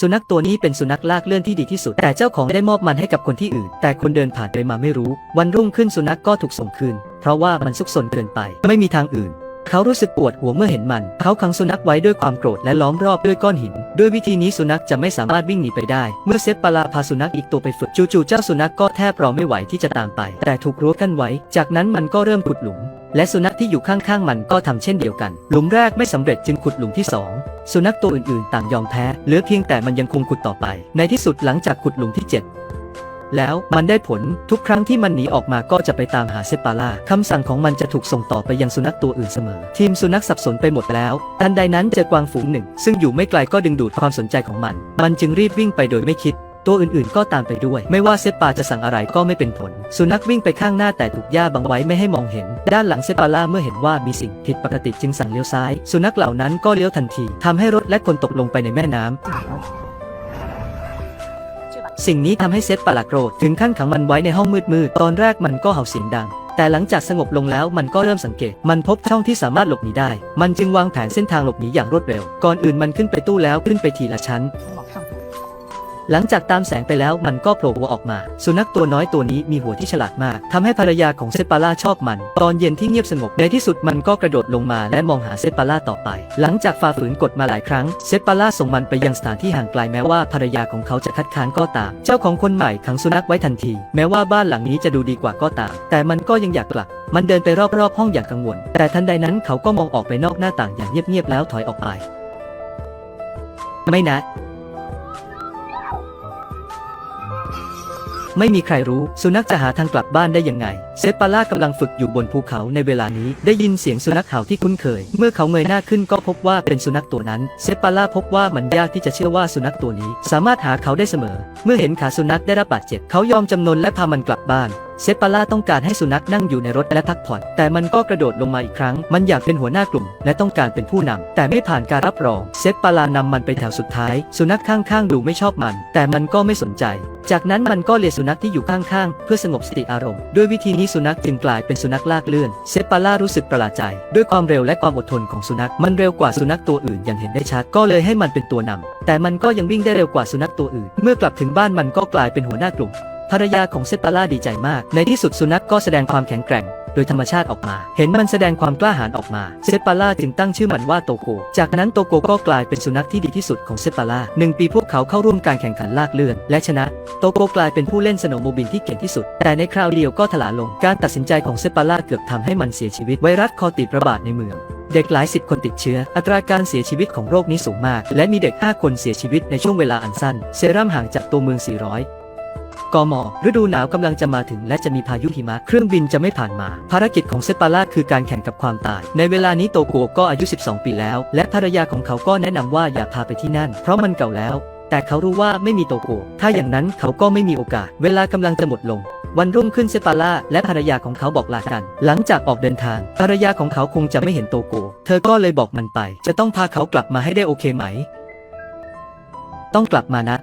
สุนัขตัวนี้เป็นสุนัขลากเลื่อนที่ดีที่สุด แต่เจ้าของได้มอบมันให้กับคนที่อื่น แต่คนเดินผ่านไปมาไม่รู้ วันรุ่งขึ้นสุนัขก็ถูกส่งคืน เพราะว่ามันซุกซนเกินไป ไม่มีทางอื่น เขารู้สึกปวดหัวเมื่อเห็นมัน เขาขังสุนัขไว้ด้วยความโกรธและล้อมรอบด้วยก้อนหิน ด้วยวิธีนี้สุนัขจะไม่สามารถวิ่งหนีไปได้ เมื่อเซฟปลาพาสุนัขอีกตัวไปฝึกจู่ๆเจ้าสุนัขก็แทบรอไม่ไหวที่จะตามไป แต่ถูกรั้วกั้นไว้ จากนั้นมันก็เริ่มขุดหลุม และสุนัขที่อยู่ข้างๆมันก็ทำเช่นเดียวกัน หลุมแรกไม่สำเร็จจึงขุดหลุมที่สองสุนัขตัวอื่นๆ ต่างยอมแพ้เหลือเพียงแต่มันยังคงขุดต่อไป ในที่สุดหลังจากขุดหลุมที่เจ็ด แล้วมันได้ผลทุกครั้งที่มันหนีออกมาก็จะไปตามหาเซปาล่าคำสั่งของมันจะถูกส่งต่อไปยังสุนัขตัวอื่นเสมอ ทีมสุนัขสับสนไปหมดแล้วทันใดนั้นเจอกวางฝูงหนึ่ง ซึ่งอยู่ไม่ไกลก็ดึงดูดความสนใจของมัน มันจึงรีบวิ่งไปโดยไม่คิดตัวอื่นๆ ก็ตามไปด้วย ไม่ว่าเซปปาจะสั่งอะไรก็ไม่เป็นผล สุนัขวิ่งไปข้างหน้าแต่ถูกหญ้าบังไว้ไม่ให้มองเห็น ด้านหลังเซปาล่าเมื่อเห็นว่ามีสิ่งผิดปกติจึงสั่งเลี้ยวซ้าย สุนัขเหล่านั้นก็เลี้ยวทันทีทำให้รถและคนตกลงไปในแม่น้ำ สิ่งนี้ทำให้เซตปลาโกรธถึงขั้นขังมันไว้ในห้องมืดๆตอนแรกมันก็เห่าเสียงดัง แต่หลังจากสงบลงแล้วมันก็เริ่มสังเกต มันพบช่องที่สามารถหลบหนีได้ มันจึงวางแผนเส้นทางหลบหนีอย่างรวดเร็ว ก่อนอื่นมันขึ้นไปตู้แล้วขึ้นไปทีละชั้น หลังจากตามแสงไปแล้วมันก็โผล่หัวออกมา สุนัขตัวน้อยตัวนี้มีหัวที่ฉลาดมากทำให้ภรรยาของเซปาร่าชอบมัน ตอนเย็นที่เงียบสงบในที่สุดมันก็กระโดดลงมาและมองหาเซปาร่าต่อไป หลังจากฝ่าฝืนกฎมาหลายครั้ง เซปาร่าส่งมันไปยังสถานที่ห่างไกลแม้ว่าภรรยาของเขาจะคัดค้านก็ตาม เจ้าของคนใหม่ขังสุนัขไว้ทันที แม้ว่าบ้านหลังนี้จะดูดีกว่าก็ตาม แต่มันก็ยังอยากกลับมันเดินไปรอบๆห้องอย่างกังวล แต่ทันใดนั้นเขาก็มองออกไปนอกหน้าต่างอย่างเงียบๆแล้วถอยออกไป ไม่นะ ไม่มีใครรู้ สุนัขจะหาทางกลับบ้านได้ยังไง เซปาล่ากำลังฝึกอยู่บนภูเขาในเวลานี้ ได้ยินเสียงสุนัขเห่าที่คุ้นเคย เมื่อเขาเงยหน้าขึ้นก็พบว่าเป็นสุนัขตัวนั้น เซปปาล่าพบว่ามันยากที่จะเชื่อว่าสุนัขตัวนี้ สามารถหาเขาได้เสมอ เมื่อเห็นขาสุนัขได้รับบาดเจ็บ เขายอมจำนนและพามันกลับบ้าน เซปปาล่าต้องการให้สุนัขนั่งอยู่ในรถและพักผ่อน แต่มันก็กระโดดลงมาอีกครั้ง มันอยากเป็นหัวหน้ากลุ่ม และต้องการเป็นผู้นำแต่ไม่ผ่านการรับรองเซปปาลานำมันไปแถวสุดท้าย สุนัขข้างๆดูไม่ชอบมัน แต่มันก็ไม่สนใจ จากนั้นมันก็เลียสุนัขที่อยู่ข้างๆ เพื่อสงบสติอารมณ์ ด้วยวิธีนี้สุนัขจึงกลายเป็นสุนัขลากเลื่อนเซปปาล่ารู้สึกประหลาดใจ ด้วยความเร็วและความอดทนของสุนัข มันเร็วกว่าสุนัขตัวอื่นอย่างเห็นได้ชัด ก็เลยให้มันเป็นตัวนำแต่มันก็ยังวิ่งได้เร็วกว่าสุนัขตัวอื่น เมื่อกลับถึงบ้านมันก็กลายเป็นหัวหน้ากลุ่ม ภรรยาของเซปาล่าดีใจมาก ในที่สุดสุนัขก็แสดงความแข็งแกร่ง โดยธรรมชาติออกมา เห็นมันแสดงความกล้าหาญออกมา เซปาล่าจึงตั้งชื่อมันว่าโตโก จากนั้นโตโกก็กลายเป็นสุนัขที่ดีที่สุดของเซปาล่าหนึ่งปีพวกเขาเข้าร่วมการแข่งขันลากเลื่อน และชนะ โตโกกลายเป็นผู้เล่นสโนว์โมบิลที่เก่งที่สุด แต่ในคราวเดียวก็ถลาลง การตัดสินใจของเซปาล่าเกือบทำให้มันเสียชีวิต ไวรัสคอติดระบาดในเมืองเด็กหลายสิบคนติดเชื้อ อัตราการเสียชีวิตของโรคนี้สูงมาก และมีเด็ก 5 คนเสียชีวิตในช่วงเวลาอันสั้น เซรั่มห่างจากตัวเมือง 400 กมฤดูหนาวกำลังจะมาถึงและจะมีพายุหิมะ เครื่องบินจะไม่ผ่านมา ภารกิจของเซปาร่าคือการแข่งกับความตาย ในเวลานี้โตโกก็อายุ 12 ปีแล้ว และภรรยาของเขาก็แนะนำว่าอย่าพาไปที่นั่น เพราะมันเก่าแล้ว แต่เขารู้ว่าไม่มีโตโกถ้าอย่างนั้นเขาก็ไม่มีโอกาส เวลากำลังจะหมดลงวันรุ่งขึ้นเซปาร่าและภรรยาของเขาบอกลากัน หลังจากออกเดินทาง ภรรยาของเขาคงจะไม่เห็นโตโก เธอก็เลยบอกมันไป จะต้องพาเขากลับมาให้ได้โอเคไหม ต้องกลับมานะ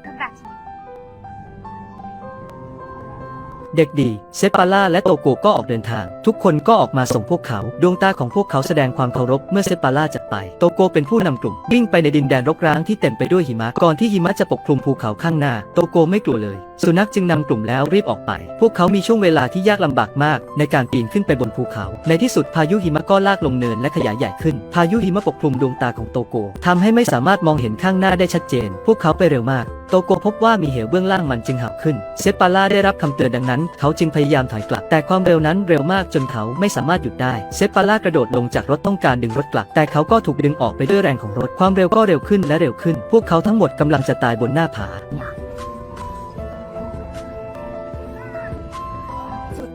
เด็กดี เซปาล่าและโตโกก็ออกเดินทาง ทุกคนก็ออกมาส่งพวกเขา ดวงตาของพวกเขาแสดงความเคารพเมื่อเซปาล่าจากไป โตโกเป็นผู้นำกลุ่ม วิ่งไปในดินแดนรกร้างที่เต็มไปด้วยหิมะ ก่อนที่หิมะจะปกคลุมภูเขาข้างหน้า โตโกไม่กลัวเลย สุนัขจึงนำกลุ่มแล้วรีบออกไป พวกเขามีช่วงเวลาที่ยากลำบากมาก ในการปีนขึ้นไปบนภูเขา ในที่สุดพายุหิมะก็ลากลงเนินและขยายใหญ่ขึ้น พายุหิมะปกคลุมดวงตาของโตโกทำให้ไม่สามารถมองเห็นข้างหน้าได้ชัดเจน พวกเขาไปเร็วมาก โตโกพบว่ามีเหวเบื้องล่างมันจึงหักขึ้น เซปาล่าได้รับคำเตือนดังนั้น เขาจึงพยายามถอยกลับ แต่ความเร็วนั้นเร็วมากจนเขาไม่สามารถหยุดได้ เซปาล่ากระโดดลงจากรถต้องการดึงรถกลับ แต่เขาก็ถูกดึงออกไปด้วยแรงของรถ ความเร็วก็เร็วขึ้นและเร็วขึ้น พวกเขาทั้งหมดกำลังจะตายบนหน้าผา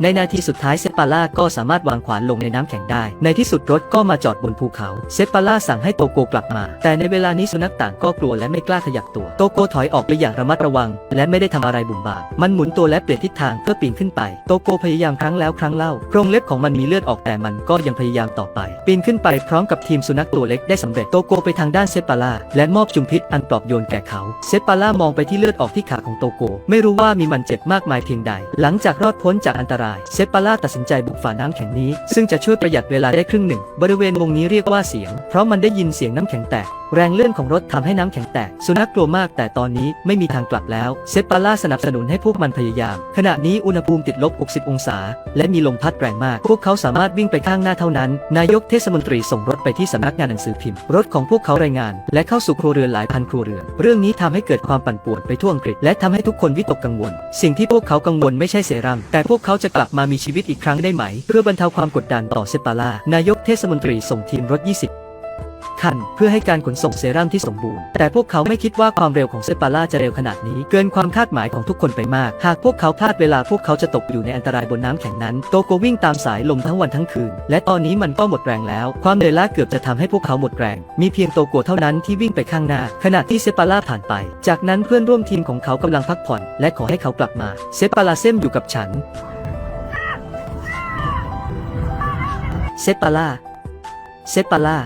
ในนาทีสุดท้ายเซปาล่าก็สามารถวางขวานลงในน้ำแข็งได้ ในที่สุดรถก็มาจอดบนภูเขา เซปาล่าสั่งให้โตโกกลับมา แต่ในเวลานี้สุนัขต่างก็กลัวและไม่กล้าขยับตัว โตโกถอยออกไปอย่างระมัดระวัง และไม่ได้ทำอะไรบุ่มบามมันหมุนตัวและเปลี่ยนทิศทางเพื่อปีนขึ้นไป โตโกพยายามครั้งแล้วครั้งเล่าโครงเล็บของมันมีเลือดออกแต่มันก็ยังพยายามต่อไป ปีนขึ้นไปพร้อมกับทีมสุนัขตัวเล็กได้สำเร็จ โตโกไปทางด้านเซปาล่าและมอบจุมพิษอันปลอบโยนแก่เขา เซปปาล่ามองไปที่เลือดออกที่ขาของโตโก ไม่รู้ว่ามีมันเจ็บมากมายเพียงใด หลังจากรอดพ้นจากอันตรายเซปปาล่าตัดสินใจบุกฝ่าน้ำแข็งนี้ ซึ่งจะช่วยประหยัดเวลาได้ครึ่งหนึ่ง บริเวณวงนี้เรียกว่าเสียง เพราะมันได้ยินเสียงน้ำแข็งแตก แรงเลื่อนของรถทำให้น้ำแข็งแตก สุนัขกลัวมากแต่ตอนนี้ไม่มีทางกลับแล้ว เซปปาล่าสนับสนุนให้พวกมันพยายาม ขณะนี้อุณหภูมิติดลบ 60 องศา และมีลมพัดแรงมาก พวกเขาสามารถวิ่งไปข้างหน้าเท่านั้น นายกเทศมนตรีส่งรถไปที่สำนักงานหนังสือพิมพ์ รถของพวกเขารายงาน และเข้าสู่ครัวเรือนหลายพันครัวเรือน เรื่องนี้ทำให้เกิดความปั่นป่วนไปทั่วอังกฤษ และทำให้ทุกคนวิตกกังวล สิ่งที่พวกเขากังวลไม่ใช่เซรั่มแต่พวกเขาจะกลับมามีชีวิตอีกครั้งได้ไหม เพื่อบรรเทาความกดดันต่อเซปาล่านายกเทศมนตรีส่งทีมรถ 20 คัน เพื่อให้การขนส่งเซรั่มที่สมบูรณ์ แต่พวกเขาไม่คิดว่าความเร็วของเซปาล่าจะเร็วขนาดนี้ เกินความคาดหมายของทุกคนไปมาก หากพวกเขาพลาดเวลาพวกเขาจะตกอยู่ในอันตรายบนน้ำแข็งนั้น โตโกวิ่งตามสายลมทั้งวันทั้งคืน และตอนนี้มันก็หมดแรงแล้ว ความเหนื่อยล้าเกือบจะทำให้พวกเขาหมดแรง มีเพียงโตโกเท่านั้นที่วิ่งไปข้างหน้า ขณะที่เซปาล่าผ่านไป จากนั้นเพื่อนร่วมทีมของเขากำลังพักผ่อน และขอให้เขากลับมา เซปาลาเซมอยู่กับฉัน เซปาล่าเซปาล่า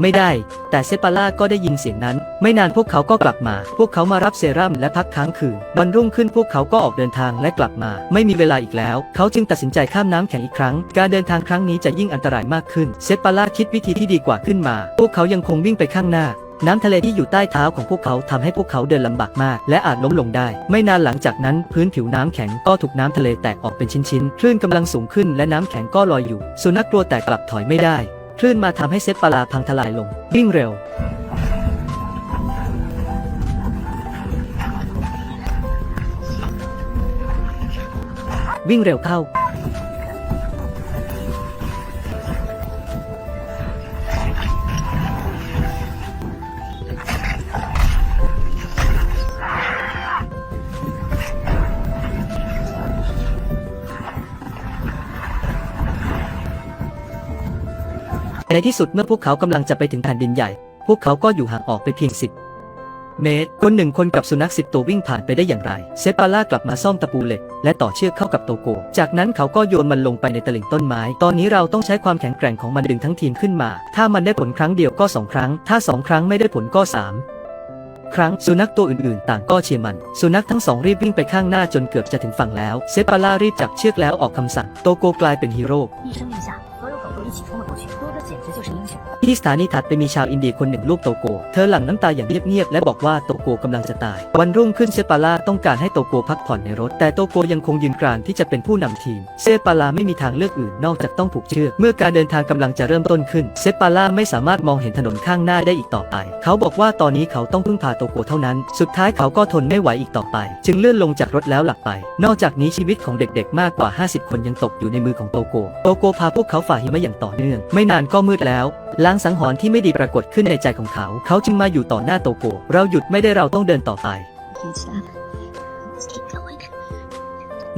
ไม่ได้ แต่เซปาล่าก็ได้ยินเสียงนั้น ไม่นานพวกเขาก็กลับมา พวกเขามารับเซรั่มและพักค้างคืนวันรุ่งขึ้นพวกเขาก็ออกเดินทางและกลับมา ไม่มีเวลาอีกแล้ว เขาจึงตัดสินใจข้ามน้ำแข็งอีกครั้ง การเดินทางครั้งนี้จะยิ่งอันตรายมากขึ้น เซปาล่าคิดวิธีที่ดีกว่าขึ้นมา พวกเขายังคงวิ่งไปข้างหน้าน้ำทะเลที่อยู่ใต้เท้าของพวกเขาทำให้พวกเขาเดินลำบากมาก และอาจล้มลงได้ ไม่นานหลังจากนั้นพื้นผิวน้ำแข็งก็ถูกน้ำทะเลแตกออกเป็นชิ้นๆ คลื่นกำลังสูงขึ้นและน้ำแข็งก็ลอยอยู่ สุนัขกลัวแต่กลับถอยไม่ได้ คลื่นมาทำให้เซปปาลาพังทลายลง วิ่งเร็ว วิ่งเร็วเข้า ในที่สุดเมื่อพวกเขากำลังจะไปถึงแผ่นดินใหญ่ พวกเขาก็อยู่ห่างออกไปเพียงสิบเมตร คนหนึ่งคนกับสุนัขสิบตัววิ่งผ่านไปได้อย่างไร เซปาล่ากลับมาซ่อมตะปูเหล็ก และต่อเชือกเข้ากับโตโก จากนั้นเขาก็โยนมันลงไปในตลิ่งต้นไม้ ตอนนี้เราต้องใช้ความแข็งแกร่งของมันดึงทั้งทีมขึ้นมา ถ้ามันได้ผลครั้งเดียวก็สองครั้ง ถ้าสองครั้งไม่ได้ผลก็สามครั้งสุนัขตัวอื่นๆ ต่างก็เชียร์มัน สุนัขทั้งสองรีบวิ่งไปข้างหน้าจนเกือบจะถึงฝั่งแล้ว เซปาล่ารีบจับเชือกแล้วออกคำสั่ง โตโกกลายเป็นฮีโร่ ที่สถานีถัดไปมีชาวอินเดียคนหนึ่งรูปโตโก เธอหลั่งน้ำตาอย่างเงียบๆและบอกว่าโตโกกำลังจะตาย วันรุ่งขึ้นเซปาล่าต้องการให้โตโกพักผ่อนในรถ แต่โตโกยังคงยืนกรานที่จะเป็นผู้นำทีม เซปาล่าไม่มีทางเลือกอื่นนอกจากต้องผูกเชือก เมื่อการเดินทางกำลังจะเริ่มต้นขึ้น เซปาล่าไม่สามารถมองเห็นถนนข้างหน้าได้อีกต่อไป เขาบอกว่าตอนนี้เขาต้องพึ่งพาโตโกเท่านั้น สุดท้ายเขาก็ทนไม่ไหวอีกต่อไป จึงเลื่อนลงจากรถแล้วหลับไป นอกจากนี้ชีวิตของเด็กๆ มากกว่า 50 คนยังตกอยู่ในมือของโตโก โตโกพาพวกเขาฝ่าหิมะอย่างต่อเนื่อง ไม่นานก็มืดแล้วลางสังหรณ์ที่ไม่ดีปรากฏขึ้นในใจของเขา เขาจึงมาอยู่ต่อหน้าโตโก เราหยุดไม่ได้เราต้องเดินต่อไป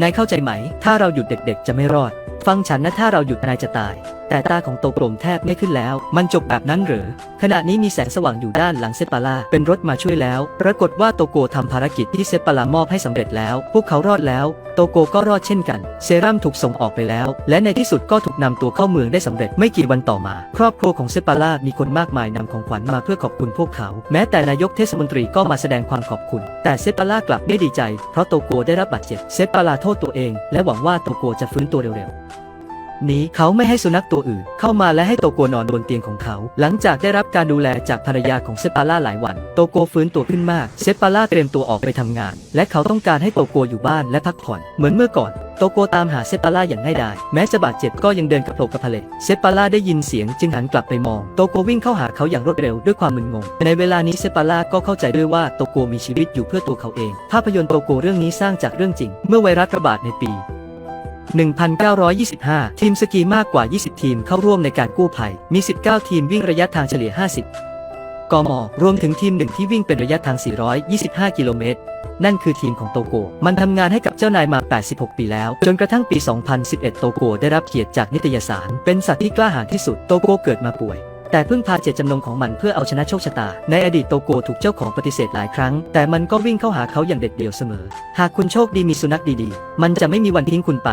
นายเข้าใจไหม ถ้าเราหยุดเด็กๆ จะไม่รอด ฟังฉันนะถ้าเราหยุดนายจะตาย แต่ตาของโตโกลมแทบไม่ขึ้นแล้ว มันจบแบบนั้นหรือ ขณะนี้มีแสงสว่างอยู่ด้านหลังเซปาลา เป็นรถมาช่วยแล้ว ปรากฏว่าโตโกทำภารกิจที่เซปาลามอบให้สำเร็จแล้ว พวกเขารอดแล้ว โตโกก็รอดเช่นกัน เซรั่มถูกส่งออกไปแล้ว และในที่สุดก็ถูกนำตัวเข้าเมืองได้สำเร็จ ไม่กี่วันต่อมา ครอบครัวของเซปาลา มีคนมากมายนำของขวัญมาเพื่อขอบคุณพวกเขา แม้แต่นายกเทศมนตรีก็มาแสดงความขอบคุณ แต่เซปาลากลับไม่ดีใจ เพราะโตโกได้รับบาดเจ็บ เซปาลาโทษตัวเอง และหวังว่าโตโกจะฟื้นตัวเร็วๆ นี้เขาไม่ให้สุนัขตัวอื่น เข้ามาและให้โตโกนอนบนเตียงของเขา หลังจากได้รับการดูแลจากภรรยาของเซปาล่าหลายวัน โตโกฟื้นตัวขึ้นมาก เซปาล่าเตรียมตัวออกไปทำงาน และเขาต้องการให้โตโกอยู่บ้านและพักผ่อนเหมือนเมื่อก่อนโตโกตามหาเซปาล่าอย่างง่ายดายแม้จะบาดเจ็บก็ยังเดินกระโผกกระเพลเซปาล่าได้ยินเสียงจึงหันกลับไปมอง โตโกวิ่งเข้าหาเขาอย่างรวดเร็วด้วยความมึนงง ในเวลานี้เซปาล่าก็เข้าใจด้วยว่าโตโกมีชีวิตอยู่เพื่อตัวเขาเอง ภาพยนตร์โตโกเรื่องนี้สร้างจากเรื่องจริง เมื่อไวรัสระบาดในปี 1925 ทีมสกีมากกว่า 20 ทีมเข้าร่วมในการกู้ภัย มี 19 ทีมวิ่งระยะทางเฉลี่ย 50 กม รวมถึงทีมหนึ่งที่วิ่งเป็นระยะทาง 425 กิโลเมตร นั่นคือทีมของโตโก มันทำงานให้กับเจ้านายมา 86 ปีแล้ว จนกระทั่งปี 2011 โตโกได้รับเกียรติจากนิตยสาร เป็นสัตว์ที่กล้าหาญที่สุด โตโกเกิดมาป่วย แต่พึ่งพาเจตจำนงของมันเพื่อเอาชนะโชคชะตา ในอดีตโตโกถูกเจ้าของปฏิเสธหลายครั้ง แต่มันก็วิ่งเข้าหาเขาอย่างเด็ดเดี่ยวเสมอ หากคุณโชคดีมีสุนัขดีๆ มันจะไม่มีวันทิ้งคุณไป